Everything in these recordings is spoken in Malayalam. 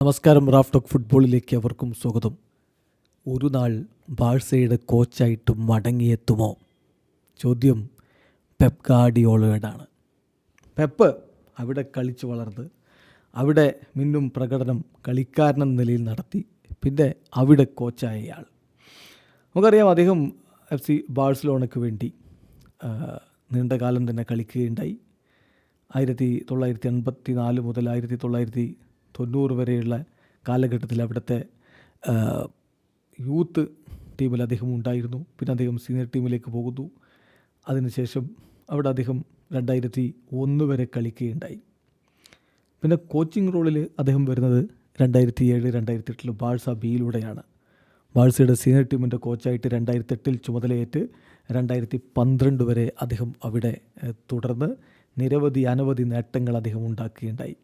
നമസ്കാരം റാഫ് ടോക്ക് ഫുട്ബോളിലേക്ക് അവർക്കും സ്വാഗതം. ഒരു നാൾ ബാഴ്സയുടെ കോച്ചായിട്ട് മടങ്ങിയെത്തുമോ? ചോദ്യം പെപ്പ് ഗാർഡിയോളയോടാണ് പെപ്പ് അവിടെ കളിച്ചു വളർന്ന് അവിടെ മിന്നും പ്രകടനം കളിക്കാരനെന്ന നിലയിൽ നടത്തി പിന്നെ അവിടെ കോച്ചായ ആൾ നമുക്കറിയാം അദ്ദേഹം എഫ് സി ബാഴ്സലോണയ്ക്ക് വേണ്ടി നീണ്ടകാലം നീണ്ട കാലം തന്നെ കളിക്കുകയുണ്ടായി. ആയിരത്തി തൊള്ളായിരത്തി എൺപത്തി നാല് മുതൽ ആയിരത്തി തൊള്ളായിരത്തി തൊണ്ണൂറ് വരെയുള്ള കാലഘട്ടത്തിൽ അവിടുത്തെ യൂത്ത് ടീമിൽ അദ്ദേഹം ഉണ്ടായിരുന്നു. പിന്നെ അദ്ദേഹം സീനിയർ ടീമിലേക്ക് പോകുന്നു. അതിനുശേഷം അവിടെ അദ്ദേഹം രണ്ടായിരത്തി ഒന്ന് വരെ കളിക്കുകയുണ്ടായി. പിന്നെ കോച്ചിങ് റോളിൽ അദ്ദേഹം വരുന്നത് രണ്ടായിരത്തി ഏഴ് രണ്ടായിരത്തി എട്ടിൽ ബാഴ്സ ബിയിലൂടെയാണ്. ബാഴ്സയുടെ സീനിയർ ടീമിന്റെ കോച്ചായിട്ട് രണ്ടായിരത്തി എട്ടിൽ ചുമതലയേറ്റ് രണ്ടായിരത്തി പന്ത്രണ്ട് വരെ അദ്ദേഹം അവിടെ തുടർന്ന് നിരവധി അനവധി നേട്ടങ്ങൾ അദ്ദേഹം ഉണ്ടാക്കുകയുണ്ടായി.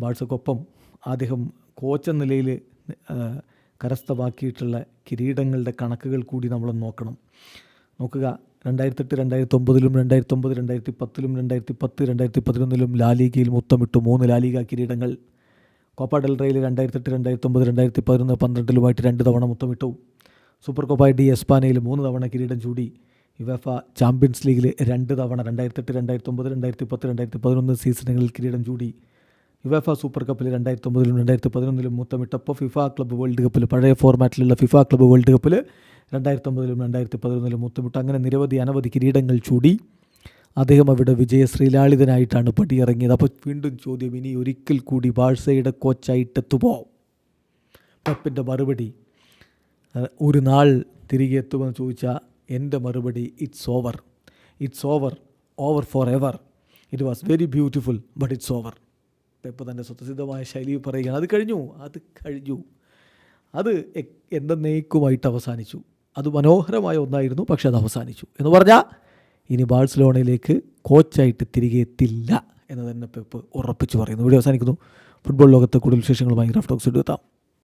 ബാഴ്സക്കൊപ്പം അദ്ദേഹം കോച്ച് നിലയിൽ കരസ്ഥമാക്കിയിട്ടുള്ള കിരീടങ്ങളുടെ കണക്കുകൾ കൂടി നമ്മൾ നോക്കണം. നോക്കുക രണ്ടായിരത്തെട്ട് രണ്ടായിരത്തി ഒമ്പതിലും രണ്ടായിരത്തി ഒമ്പത് രണ്ടായിരത്തി പത്തിലും രണ്ടായിരത്തി പത്ത് രണ്ടായിരത്തി പതിനൊന്നിലും ലാലിഗയിൽ മൊത്തമിട്ടു മൂന്ന് ലാലിഗ കിരീടങ്ങൾ. കോപ്പ ഡെൽറയിൽ രണ്ടായിരത്തെട്ട് രണ്ടായിരത്തി ഒമ്പത് രണ്ടായിരത്തി പതിനൊന്ന് പന്ത്രണ്ടിലുമായിട്ട് രണ്ട് തവണ മൊത്തമിട്ടു സൂപ്പർ കോപ്പ ഡി എസ്പാനയിൽ മൂന്ന് തവണ കിരീടം ചൂടി. യുവഫ ചാമ്പ്യൻസ് ലീഗിൽ രണ്ട് തവണ രണ്ടായിരത്തെട്ട് രണ്ടായിരത്തി ഒമ്പത് രണ്ടായിരത്തി പത്ത് രണ്ടായിരത്തി പതിനൊന്ന് സീസണുകളിൽ കിരീടം ചൂടി. യുവേഫ സൂപ്പർ കപ്പിൽ രണ്ടായിരത്തി ഒമ്പതിലും രണ്ടായിരത്തി പതിനൊന്നിലും മുത്തമിട്ടപ്പോൾ ഫിഫ ക്ലബ്ബ് വേൾഡ് കപ്പിൽ പഴയ ഫോർമാറ്റിലുള്ള ഫിഫ ക്ലബ്ബ് വേൾഡ് കപ്പിൽ രണ്ടായിരത്തി ഒമ്പതിലും രണ്ടായിരത്തി പതിനൊന്നിലും മുത്തമിട്ട് അങ്ങനെ നിരവധി അനവധി കിരീടങ്ങൾ ചൂടി. അദ്ദേഹം അവിടെ വിജയശ്രീലാളിതനായിട്ടാണ് പടിയിറങ്ങിയത്. അപ്പോൾ വീണ്ടും ചോദ്യം ഇനി ഒരിക്കൽ കൂടി ബാഴ്സയുടെ കോച്ചായിട്ടെത്തുമോ പപ്പിന്റെ മറുപടി ഒരു നാൾ തിരികെ എത്തുമെന്ന് ചോദിച്ചാൽ എന്റെ മറുപടി it's over it's over over forever it was very beautiful but it's over Pep തന്റെ സ്വതസിദ്ധമായ ശൈലി പറയുകയാണ്. അത് കഴിഞ്ഞു അത് കഴിഞ്ഞു. അത് എന്നേക്കുമായിട്ട് അവസാനിച്ചു. അത് മനോഹരമായ ഒന്നായിരുന്നു പക്ഷെ അത് അവസാനിച്ചു. എന്ന് പറഞ്ഞാൽ ഇനി ബാഴ്സലോണയിലേക്ക് കോച്ചായിട്ട് തിരികെ എത്തില്ല എന്ന് തന്നെ പെപ്പ് ഉറപ്പിച്ചു പറയുന്നു. ഇവിടെ അവസാനിക്കുന്നു. ഫുട്ബോൾ ലോകത്തെ കൂടുതൽ വിശേഷങ്ങളുമായി റാഫ് ടോക്സ് എടുത്താം